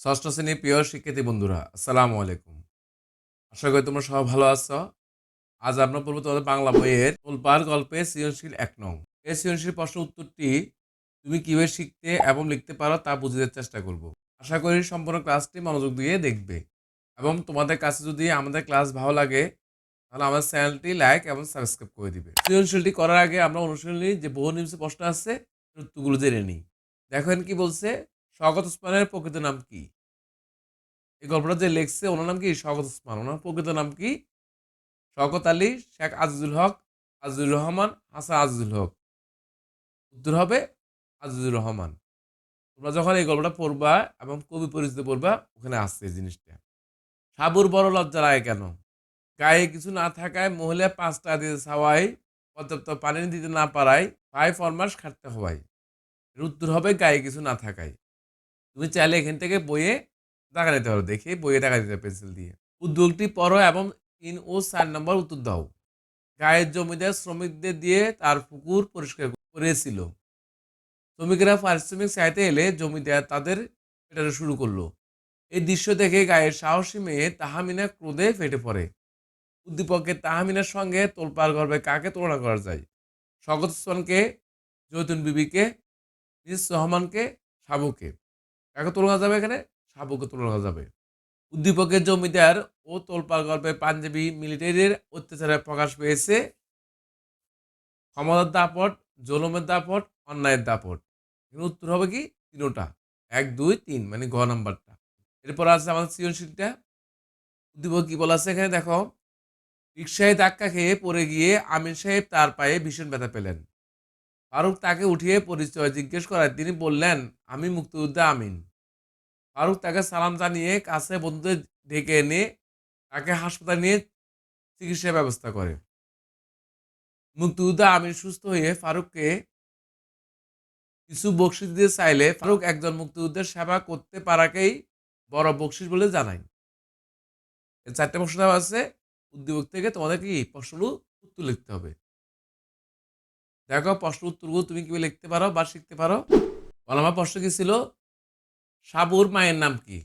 ষষ্ঠ শ্রেণির প্রিয় শিক্ষার্থী বন্ধুরা, আসসালামু আলাইকুম। আশা করি তোমরা সবাই ভালো আছো। আজ আমরা পড়ব তোমাদের বাংলা বইয়ের তোলপার গল্পে সৃজনশীল এক নং। এই সৃজনশীল প্রশ্ন উত্তরটি তুমি কীভাবে শিখতে এবং লিখতে পারো তা বুঝে দেওয়ার চেষ্টা করব। আশা করি সম্পূর্ণ ক্লাসটি মনোযোগ দিয়ে দেখবে। এবং তোমাদের কাছে যদি আমাদের ক্লাস ভালো লাগে, তাহলে আমাদের চ্যানেলটি লাইক এবং সাবস্ক্রাইব করে দিবে। সৃজনশীলটি করার আগে আমরা অনুশীলনী যে বহু নিমিষে প্রশ্ন আছে সেই উত্তরগুলো জেনে নিই। দেখেন কি বলছে স্বাগত ওসমানের প্রকৃত নাম কি? এই গল্পটা যে লিখছে ওনার নাম কি? স্বাগত ওসমান ওনার প্রকৃত নাম কি? শওকত আলী, শেখ আজিজুল হক, আজিজুর রহমান, হাসান আজিজুল হক। উত্তর হবে আজিজুর রহমান। তোমরা যখন এই গল্পটা পড়বা এবং কবি পরিচিত পড়বা, ওখানে আসছে এই জিনিসটা। সাবুর বড় লজ্জা লাগে কেন? গায়ে কিছু না থাকায় মহিলা পাঁচটা দিয়ে ছাওয়াই পর্যাপ্ত পানি দিতে না পারায়, ভাই ফরমাস খাটতে হওয়ায়। এর উত্তর হবে গায়ে কিছু না থাকায়। তুমি চাইলে এখান থেকে বইয়ে টাকা দিতে পারো। দেখে বইয়ে টাকা দিতে পেন্সিল দিয়ে। উদ্যোগটি পড়ো এবং তিন ও চার নম্বর উত্তর দাও। গায়ের জমিদার শ্রমিকদের দিয়ে তার পুকুর পরিষ্কার করেছিল। শ্রমিকরা পারিশ্রমিক চাইতে এলে জমিদার তাদের পেটানো শুরু করল। এই দৃশ্য দেখে গায়ের সাহসী মেয়ে তাহামিনা ক্রোধে ফেটে পড়ে। উদ্দীপকের তাহামিনার সঙ্গে তোলপাড় গর্বে কাকে তুলনা করা যায়? স্বগত জৈতুন বিবিকে, মিস রহমানকে সাবুকে কাকে তুলনা যাবে এখানে? সাবুকে তুলনা যাবে। উদ্দীপকের জমিদার ও তোলপাড় গল্পে পাঞ্জাবি মিলিটারির অত্যাচারে প্রকাশ পেয়েছে। ক্ষমতার দাপট, জলমের দাপট, অন্যায়ের দাপট। এখানে উত্তর হবে কি? তিনোটা। এক, দুই, তিন মানে ঘ নাম্বারটা। এরপর আছে আমাদের সৃজনশীলটা। উদ্দীপক কি বলা আছে এখানে? দেখো রিক্সায় ধাক্কা খেয়ে পড়ে গিয়ে আমির সাহেব তার পায়ে ভীষণ ব্যথা পেলেন। ফারুক তাকে উঠিয়ে পরিচয় জিজ্ঞেস করায়। তিনি বললেন, আমি মুক্তিযোদ্ধা আমিন। ফারুক তাকে সালাম জানিয়ে কাছে বন্ধুদের ডেকে এনে তাকে হাসপাতালে নিয়ে চিকিৎসার ব্যবস্থা করে। মুক্তিযোদ্ধা আমিন সুস্থ হয়ে ফারুককে কিছু বকশিস দিতে চাইলে ফারুক একজন মুক্তিযুদ্ধের সেবা করতে পারাকেই বড় বকশিস বলে জানায়। এই চারটে প্রশ্ন আছে। উদ্দীপক থেকে তোমাদের কি প্রশ্ন উত্তর লিখতে হবে। দেখো প্রশ্ন উত্তরগুলো তুমি কীভাবে লিখতে পারো বা শিখতে পারো। আমার প্রশ্ন কি ছিল? সাবুর মায়ের নাম কি?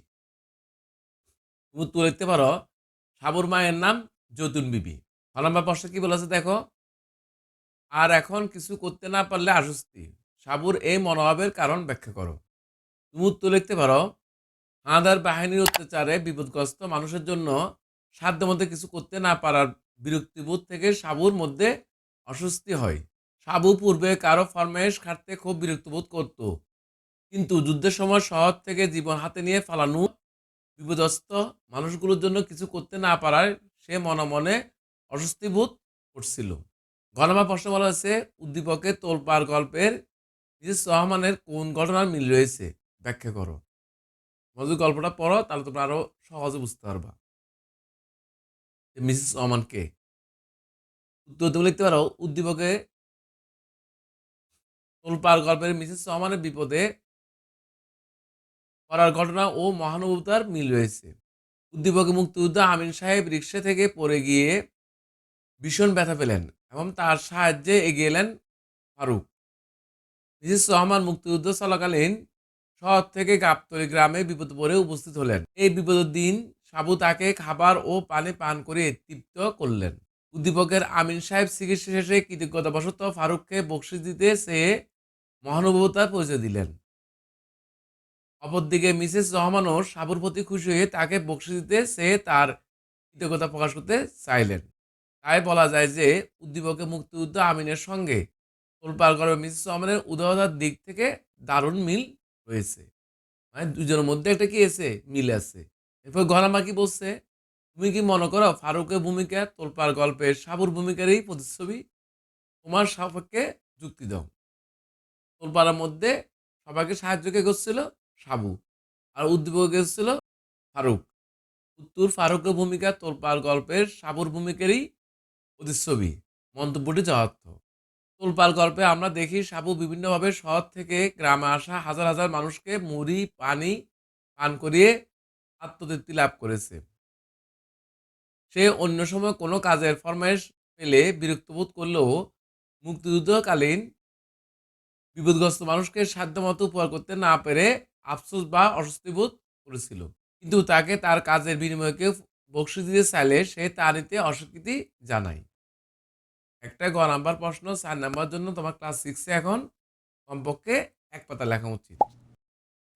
তুমি উত্তর লিখতে পারো, সাবুর মায়ের নাম যতুন বিবি। আমার প্রশ্ন কি বলেছে দেখো? আর এখন কিছু করতে না পারলে আশ্বস্তি সাবুর এই মনোভাবের কারণ ব্যাখ্যা করো। তুমি উত্তর লিখতে পারো হাঁদার বাহিনীর অত্যাচারে বিপদগ্রস্ত মানুষের জন্য সাধ্য মধ্যে কিছু করতে না পারার বিরক্তিবোধ থেকে সাবুর মধ্যে অস্বস্তি হয়। সাবু পূর্বে কারও ফরমাইশ খাটতে খুব বিরক্ত বোধ করত। কিন্তু যুদ্ধের সময় শহর থেকে জীবন হাতে নিয়ে ফালানো বিপদস্ত মানুষগুলোর জন্য কিছু করতে না পারায় সে মনে মনে অস্বস্তি বোধ করছিল। গণমা প্রশ্ন বলা হয়েছে উদ্দীপকে তোলপার গল্পের মিসেস রহমানের কোন ঘটনার মিল রয়েছে? ব্যাখ্যা করো। মজুর গল্পটা পড়ো, তাহলে তোমরা আরও সহজে বুঝতে পারবা। মিসেস রহমান কে? উত্তর তুমি লিখতে পারো, উদ্দীপকে তোলপার গল্পের মিসেস রহমানের বিপদে করার ঘটনা ও মহানুভবতার মিল রয়েছে। উদ্দীপকে মুক্তিযোদ্ধা আমিন সাহেব রিক্সা থেকে পড়ে গিয়ে ভীষণ ব্যথা পেলেন এবং তার সাহায্যে এগিয়ে এলেন ফারুক। মিসেস রহমান মুক্তিযুদ্ধ চলাকালীন শহর থেকে গাবতলি গ্রামে বিপদ পড়ে উপস্থিত হলেন। এই বিপদের দিন সাবু তাকে খাবার ও পানি পান করে তৃপ্ত করলেন। উদ্দীপকের আমিন সাহেব চিকিৎসা শেষে কৃতজ্ঞতাবশত ফারুককে বকশিস দিতে সে মহানুভবতার পরিচয় দিলেন। অপরদিকে মিসেস রহমানও সাবুর প্রতি খুশি হয়ে তাকে বকশিস দিতে সে তার কৃতজ্ঞতা প্রকাশ করতে চাইলেন। তাই বলা যায় যে, উদ্দীপকে মুক্তিযুদ্ধ আমিনের সঙ্গে। তোলপার মিসেস রহমানের উদারতার দিক থেকে দারুণ মিল রয়েছে। মানে দুজনের মধ্যে একটা কি আছে? মিল আছে। এরপর গলামা কি বলছে? তুমি কি মনে করো ফারুকের ভূমিকা তোলপার গল্পের সাবুর ভূমিকারই প্রতিচ্ছবি? তোমার সাপেক্ষে যুক্তি দাও। তোলপাড়ার মধ্যে সবাইকে সাহায্য কে করছিল? সাবু আর উদ্দীপক এসেছিল ফারুক। উত্তর ফারুকের ভূমিকা তোলপাড় গল্পের সাবুর ভূমিকারই প্রতিচ্ছবি, মন্তব্যটি যথার্থ। তোলপাল গল্পে আমরা দেখি সাবু বিভিন্নভাবে শহর থেকে গ্রামে আসা হাজার হাজার মানুষকে মুড়ি, পানি, পান করিয়ে আত্মতৃপ্তি লাভ করেছে। সে অন্য সময় কোনো কাজের ফরমাইশ পেলে বিরক্তবোধ করলেও মুক্তিযুদ্ধকালীন বিপদগ্রস্ত মানুষকে সাধ্যমতো উপহার করতে না পেরে আফসোস বা অস্বস্তিবোধ করেছিল। কিন্তু তাকে তার কাজের বিনিময়কে কেউ বকশিস দিতে চাইলে সে তা নিতে অস্বীকৃতি জানায়। একটা গ নাম্বার প্রশ্ন, চার নাম্বার জন্য তোমার ক্লাস সিক্সে এখন কমপক্ষে এক পাতা লেখা উচিত।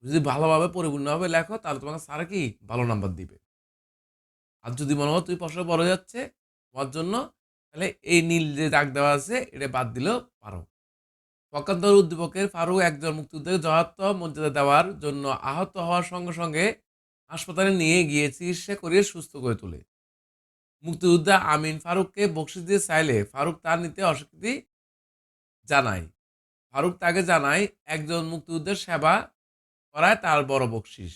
যদি ভালোভাবে পরিপূর্ণভাবে লেখো, তাহলে তোমাকে স্যার কি ভালো নাম্বার দিবে। আর যদি মনে হয় তুই প্রশ্ন বড় যাচ্ছে তোমার জন্য, তাহলে এই নীল যে দাগ দেওয়া আছে, এটা বাদ দিলেও পারো। পক্ষান্তর উদ্দীপকের ফারুক একজন মুক্তিযুদ্ধকে যথার্থ মর্যাদা দেওয়ার জন্য আহত হওয়ার সঙ্গে সঙ্গে হাসপাতালে নিয়ে গিয়ে চিকিৎসা করিয়ে সুস্থ করে তোলে। মুক্তিযোদ্ধা আমিন ফারুককে বকশিস দিয়ে চাইলে ফারুক তার নিতে অস্বীকৃতি জানায়। ফারুক তাকে জানায়, একজন মুক্তিযুদ্ধের সেবা করায় তার বড় বকশিস।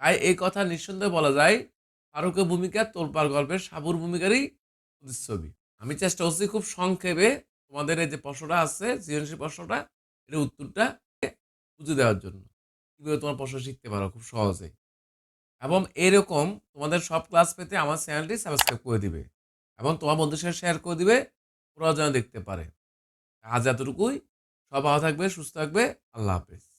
তাই এই কথা নিঃসন্দেহে বলা যায়, ফারুকের ভূমিকা তোলপার গল্পের সাবুর ভূমিকারই প্রতিচ্ছবি। আমি চেষ্টা করছি খুব সংক্ষেপে তোমাদের এই যে প্রশ্নটা আছে, সৃজনশীল প্রশ্নটা এটা উত্তরটা বুঝে দেওয়ার জন্য। কীভাবে তোমার প্রশ্ন শিখতে পারো? খুব সহজে এবং এরকম তোমাদের সব ক্লাস পেতে আমার চ্যানেলটি সাবস্ক্রাইব করে দিবে। এবং তোমার বন্ধুর সাথে শেয়ার করে দিবে। ওরাও যেন দেখতে পারে। আজ এতটুকুই। সব ভালো থাকবে, সুস্থ থাকবে। আল্লাহ হাফেজ।